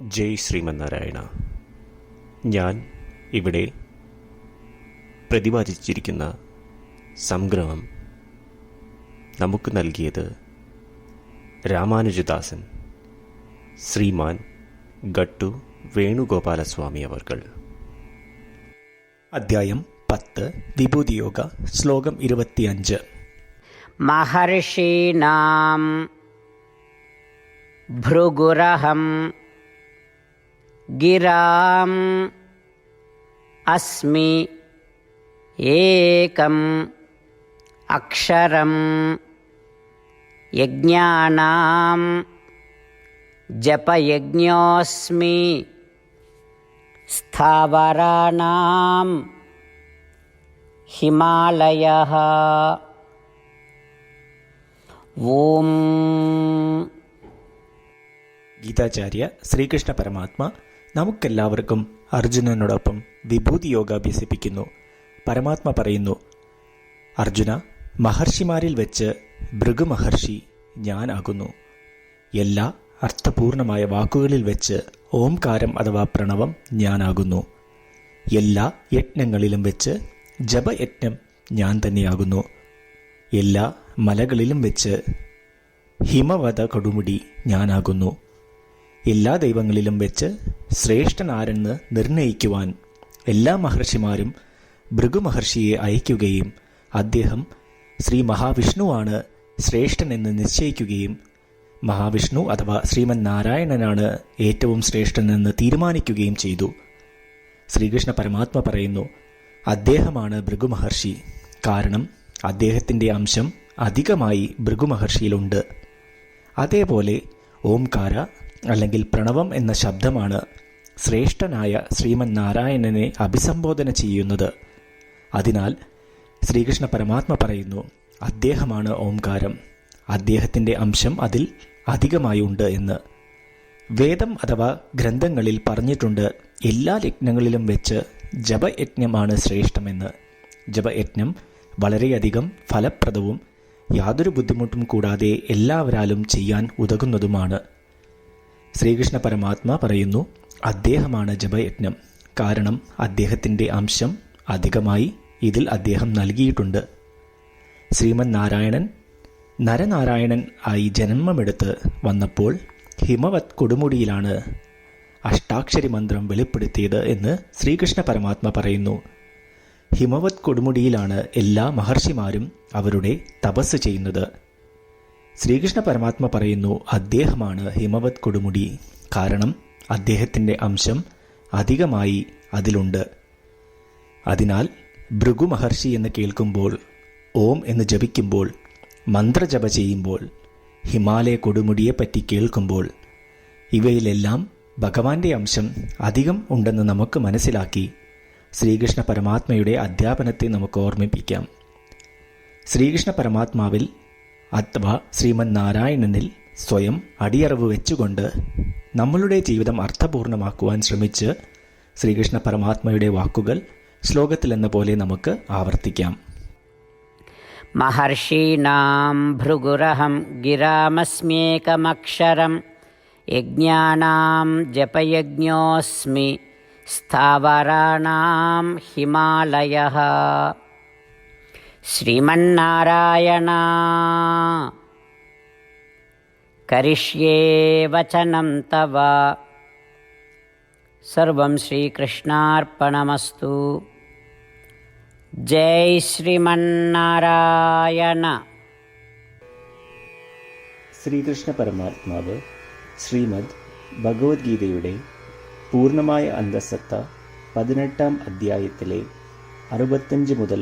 ജയ് ശ്രീമന്നാരായണ. ഞാൻ ഇവിടെ പ്രതിപാദിച്ചിരിക്കുന്ന സംഗ്രഹം നമുക്ക് നൽകിയത് രാമാനുജദാസൻ ശ്രീമാൻ ഗട്ടു വേണുഗോപാലസ്വാമി അവർകൾ. അദ്ധ്യായം പത്ത് വിഭൂതിയോഗ ശ്ലോകം ഇരുപത്തിയഞ്ച്. മഹർഷീനാം ഭൃഗുരഹം गिराम् अस्मि एकम् अक्षरं यज्ञानां जपयज्ञोऽस्मि स्थावराणां हिमालयः ॐ గీతాచార్య శ్రీకృష్ణ పరమాత్మ നമുക്കെല്ലാവർക്കും അർജുനനോടൊപ്പം വിഭൂതി യോഗ അഭ്യസിപ്പിക്കുന്നു പരമാത്മ പറയുന്നു അർജുന മഹർഷിമാരിൽ വെച്ച് ഭൃഗു മഹർഷി ഞാനാകുന്നു. എല്ലാ അർത്ഥപൂർണമായ വാക്കുകളിൽ വെച്ച് ഓംകാരം അഥവാ പ്രണവം ഞാനാകുന്നു. എല്ലാ യജ്ഞങ്ങളിലും വെച്ച് ജപയജ്ഞം ഞാൻ തന്നെയാകുന്നു. എല്ലാ മലകളിലും വെച്ച് ഹിമവത കൊടുമുടി ഞാനാകുന്നു. എല്ലാ ദൈവങ്ങളിലും വെച്ച് ശ്രേഷ്ഠനാരെന്ന് നിർണയിക്കുവാൻ എല്ലാ മഹർഷിമാരും ഭൃഗു മഹർഷിയെ അയക്കുകയും അദ്ദേഹം ശ്രീ മഹാവിഷ്ണുവാണ് ശ്രേഷ്ഠനെന്ന് നിശ്ചയിക്കുകയും മഹാവിഷ്ണു അഥവാ ശ്രീമൻ നാരായണനാണ് ഏറ്റവും ശ്രേഷ്ഠനെന്ന് തീരുമാനിക്കുകയും ചെയ്തു. ശ്രീകൃഷ്ണ പരമാത്മ പറയുന്നു അദ്ദേഹമാണ് ഭൃഗു മഹർഷി കാരണം അദ്ദേഹത്തിന്റെ അംശം അധികമായി ഭൃഗു മഹർഷിയിലുണ്ട് അതേപോലെ ഓംകാര അല്ലെങ്കിൽ പ്രണവം എന്ന ശബ്ദമാണ് ശ്രേഷ്ഠനായ ശ്രീമൻ നാരായണനെ അഭിസംബോധന ചെയ്യുന്നത്. അതിനാൽ ശ്രീകൃഷ്ണ പരമാത്മ പറയുന്നു അദ്ദേഹമാണ് ഓംകാരം. അദ്ദേഹത്തിന്റെ അംശം അതിൽ അധികമായി ഉണ്ട് എന്ന്. വേദം അഥവാ ഗ്രന്ഥങ്ങളിൽ പറഞ്ഞിട്ടുണ്ട് എല്ലാ യജ്ഞങ്ങളിലും വെച്ച് ജപയജ്ഞമാണ് ശ്രേഷ്ഠമെന്ന്. ജപയജ്ഞം വളരെയധികം ഫലപ്രദവും യാതൊരു ബുദ്ധിമുട്ടും കൂടാതെ എല്ലാവരാലും ചെയ്യാൻ ഉതകുന്നതുമാണ്. ശ്രീകൃഷ്ണ പരമാത്മ പറയുന്നു അദ്ദേഹമാണ് ജപയജ്ഞം. കാരണം അദ്ദേഹത്തിന്റെ അംശം അധികമായി ഇതിൽ അദ്ദേഹം നൽകിയിട്ടുണ്ട്. ശ്രീമൻ നാരായണൻ നരനാരായണൻ ആയി ജന്മമെടുത്ത് വന്നപ്പോൾ ഹിമവത് കൊടുമുടിയിലാണ് അഷ്ടാക്ഷരി മന്ത്രം വെളിപ്പെടുത്തിയത് എന്ന് ശ്രീകൃഷ്ണ പരമാത്മ പറയുന്നു. ഹിമവത് കൊടുമുടിയിലാണ് എല്ലാ മഹർഷിമാരും അവരുടെ തപസ് ചെയ്യുന്നത്. ശ്രീകൃഷ്ണ പരമാത്മ പറയുന്നു അദ്ദേഹമാണ് ഹിമവത് കൊടുമുടി. കാരണം അദ്ദേഹത്തിന്റെ അംശം അധികമായി അതിലുണ്ട്. അതിനാൽ ഭൃഗു മഹർഷി എന്ന് കേൾക്കുമ്പോൾ ഓം എന്ന് ജപിക്കുമ്പോൾ മന്ത്രജപ ചെയ്യുമ്പോൾ ഹിമാലയ കൊടുമുടിയെപ്പറ്റി കേൾക്കുമ്പോൾ ഇവയിലെല്ലാം ഭഗവാന്റെ അംശം അധികം ഉണ്ടെന്ന് നമുക്ക് മനസ്സിലാക്കി ശ്രീകൃഷ്ണ പരമാത്മയുടെ അധ്യാപനത്തെ നമുക്ക് ഓർമ്മിപ്പിക്കാം. ശ്രീകൃഷ്ണ പരമാത്മാവിൽ അഥവാ ശ്രീമന്നാരായണനിൽ സ്വയം അടിയറവ് വെച്ചുകൊണ്ട് നമ്മളുടെ ജീവിതം അർത്ഥപൂർണമാക്കുവാൻ ശ്രമിച്ച് ശ്രീകൃഷ്ണ പരമാത്മയുടെ വാക്കുകൾ ശ്ലോകത്തിലെന്ന പോലെ നമുക്ക് ആവർത്തിക്കാം. മഹർഷീണാം ഭൃഗുരഹം ഗിരാമസ്മ്യേകമക്ഷരം യജ്ഞാനാം ജപയജ്ഞോസ്മി സ്ഥാവരാണാം ഹിമാലയ. श्रीमन्नारायणा करिष्ये वचनं तव सर्वं श्रीकृष्णार्पणमस्तु ജയ് ശ്രീമന്നാരായണ ശ്രീകൃഷ്ണ പരമാത്മാവ് ശ്രീമദ് ഭഗവത്ഗീതയുടെ പൂർണ്ണമായ അന്തസത്ത പതിനെട്ടാം അധ്യായത്തിലെ അറുപത്തഞ്ച് മുതൽ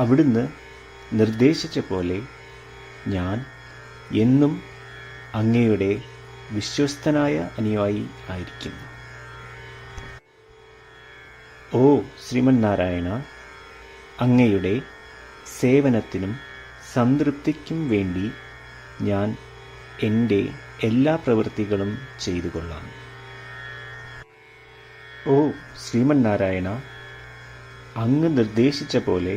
അവിടുന്ന് നിർദ്ദേശിച്ച പോലെ ഞാൻ എന്നും അങ്ങയുടെ വിശ്വസ്തനായ അനുയായി ആയിരിക്കുന്നു. ഓ ശ്രീമന്നാരായണ അങ്ങയുടെ സേവനത്തിനും സംതൃപ്തിക്കും വേണ്ടി ഞാൻ എന്റെ എല്ലാ പ്രവൃത്തികളും ചെയ്തു കൊള്ളാം ഓ ശ്രീമന്നാരായണ അങ്ങ് നിർദ്ദേശിച്ച പോലെ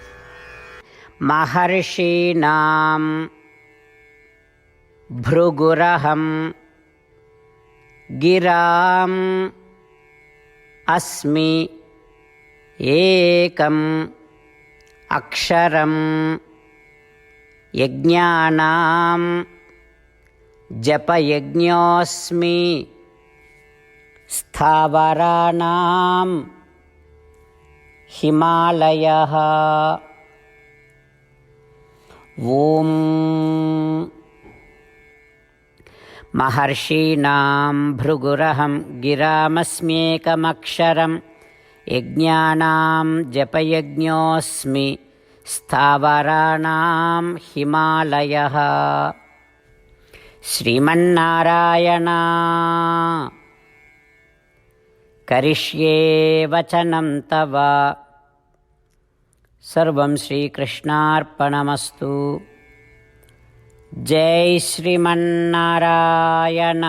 महर्षीणां भृगुरहं गिराम् अस्मि एकम् अक्षरं यज्ञानां जपयज्ञोऽस्मि स्थावराणां हिमालयः ॐ महर्षीणां भृगुरहं गिरामस्म्येकमक्षरं यज्ञानां जपयज्ञोऽस्मि स्थावराणां हिमालयः श्रीमन्नारायणा करिष्ये वचनं तव सर्वं श्रीकृष्णार्पणमस्तु। जय श्रीमन्नारायण